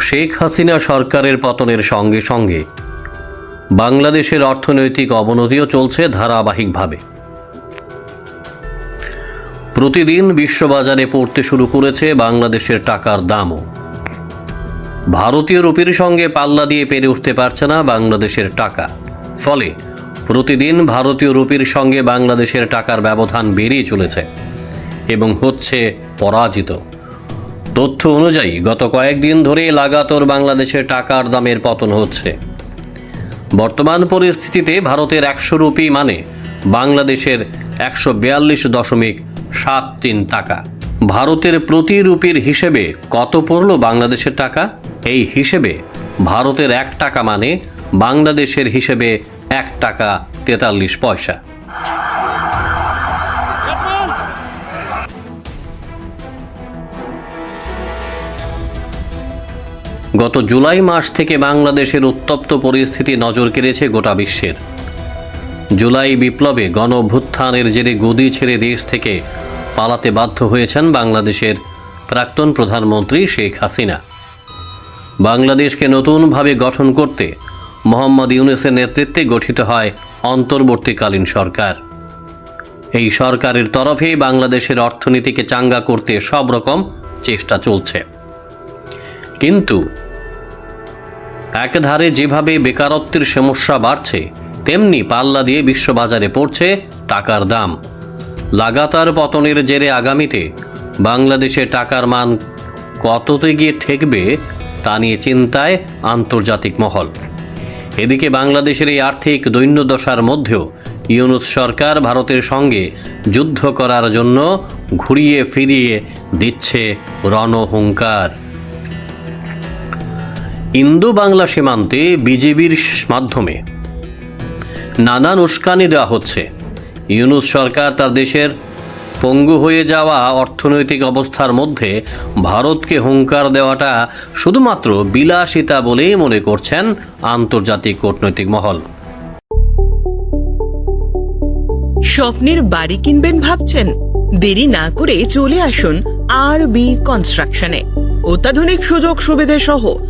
শেখ হাসিনা সরকারের পতনের সঙ্গে সঙ্গে বাংলাদেশের অর্থনৈতিক অবনতিও চলছে ধারাবাহিকভাবে। প্রতিদিন বিশ্ববাজারে পড়তে শুরু করেছে বাংলাদেশের টাকার দামও। ভারতীয় রুপির সঙ্গে পাল্লা দিয়ে পেরে উঠতে পারছে না বাংলাদেশের টাকা। ফলে প্রতিদিন ভারতীয় রুপির সঙ্গে বাংলাদেশের টাকার ব্যবধান বেড়েই চলেছে এবং হচ্ছে পরাজিত। তথ্য অনুযায়ী, গত কয়েকদিন ধরে লাগাতার বাংলাদেশের টাকার দামের পতন হচ্ছে। বর্তমান পরিস্থিতিতে ভারতের একশো রুপি মানে বাংলাদেশের একশো বিয়াল্লিশ দশমিক সাত তিন টাকা। ভারতের প্রতি রুপির হিসেবে কত পড়ল বাংলাদেশের টাকা? এই হিসেবে ভারতের এক টাকা মানে বাংলাদেশের হিসেবে এক টাকা তেতাল্লিশ পয়সা। গত জুলাই মাস থেকে বাংলাদেশের উত্তপ্ত পরিস্থিতি নজর কেড়েছে গোটা বিশ্বের। জুলাই বিপ্লবে গণ অভ্যুত্থানের জেরে গদি ছেড়ে দেশ থেকে পালাতে বাধ্য হয়েছেন বাংলাদেশের প্রাক্তন প্রধানমন্ত্রী শেখ হাসিনা। বাংলাদেশকে নতুনভাবে গঠন করতে মোহাম্মদ ইউনুসের নেতৃত্বে গঠিত হয় অন্তর্বর্তীকালীন সরকার। এই সরকারের তরফে বাংলাদেশের অর্থনীতিকে চাঙ্গা করতে সব রকম চেষ্টা চলছে। কিন্তু একধারে যেভাবে বেকারত্বের সমস্যা বাড়ছে, তেমনি পাল্লা দিয়ে বিশ্ববাজারে পড়ছে টাকার দাম। লাগাতার পতনের জেরে আগামীতে বাংলাদেশে টাকার মান কততে গিয়ে ঠেকবে, তা নিয়ে চিন্তায় আন্তর্জাতিক মহল। এদিকে বাংলাদেশের এই আর্থিক দৈন্যদশার মধ্যেও ইউনুস সরকার ভারতের সঙ্গে যুদ্ধ করার জন্য ঘুরিয়ে ফিরিয়ে দিচ্ছে রণহুঙ্কার। ইন্দো বাংলা সীমান্তে বিজেপির মাধ্যমে নানান উস্কানি দেওয়া হচ্ছে। ইউনুস সরকার তার দেশের পঙ্গু হয়ে যাওয়া অর্থনৈতিক অবস্থার মধ্যে ভারতকে হুঙ্কার দেওয়াটা শুধুমাত্র বিলাসিতা বলেই মনে করছেন আন্তর্জাতিক কূটনৈতিক মহল। স্বপ্নের বাড়ি কিনবেন ভাবছেন? দেরি না করে চলে আসুন আর বি কনস্ট্রাকশনে। অত্যাধুনিক সুযোগ সুবিধে সহ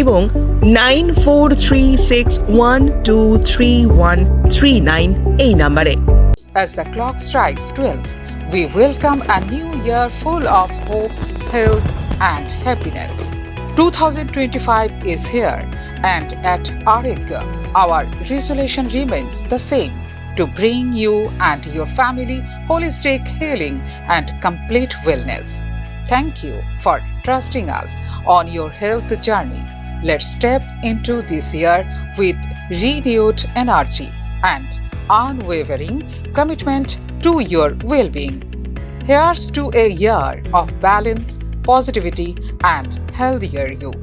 এবং nine four three six one two three one three nine এই নাম্বারে As the clock strikes 12, we welcome a new year full of hope, health, and happiness. 2025 is here, and at Arigya, our resolution remains the same to bring you and your family holistic healing and complete wellness. Thank you for trusting us on your health journey. Let's step into this year with renewed energy and unwavering commitment to your well being. Here's to a year of balance, positivity, and healthier you.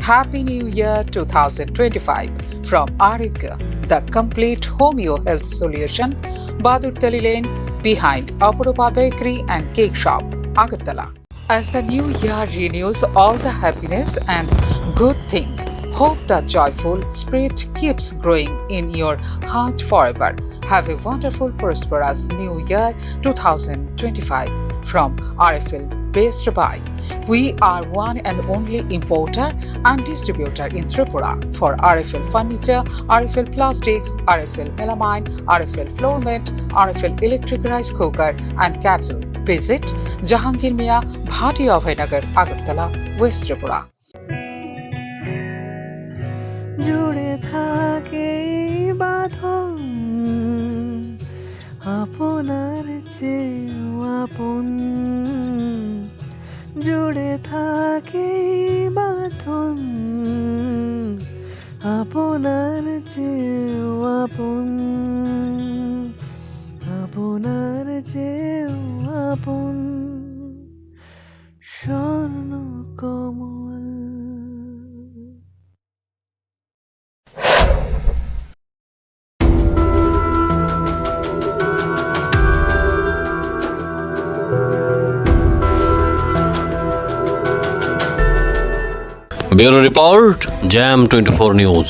Happy New Year 2025 from Arika, the complete homeo health solution, Badur Lane, behind Apuropa Bakery and Cake Shop, Agartala. As the new year renews all the happiness and good things, hope the joyful spirit keeps growing in your heart forever. Have a wonderful, prosperous new year 2025 from RFL based by. We are one and only importer and distributor in Tripura for RFL furniture, RFL plastics, RFL melamine, RFL floor mat, RFL electric rice cooker, and kettle. Visit Jahangir Mia, Bhati Abhaynagar, Agartala, West Tripura. জুড়ে থাকে বাঁধন আপনার চেয়েও আপন জুড়ে থাকে বাঁধন আপনার চেয়েও আপন আপন স্বর্ণ কমল। Report jam twenty four news.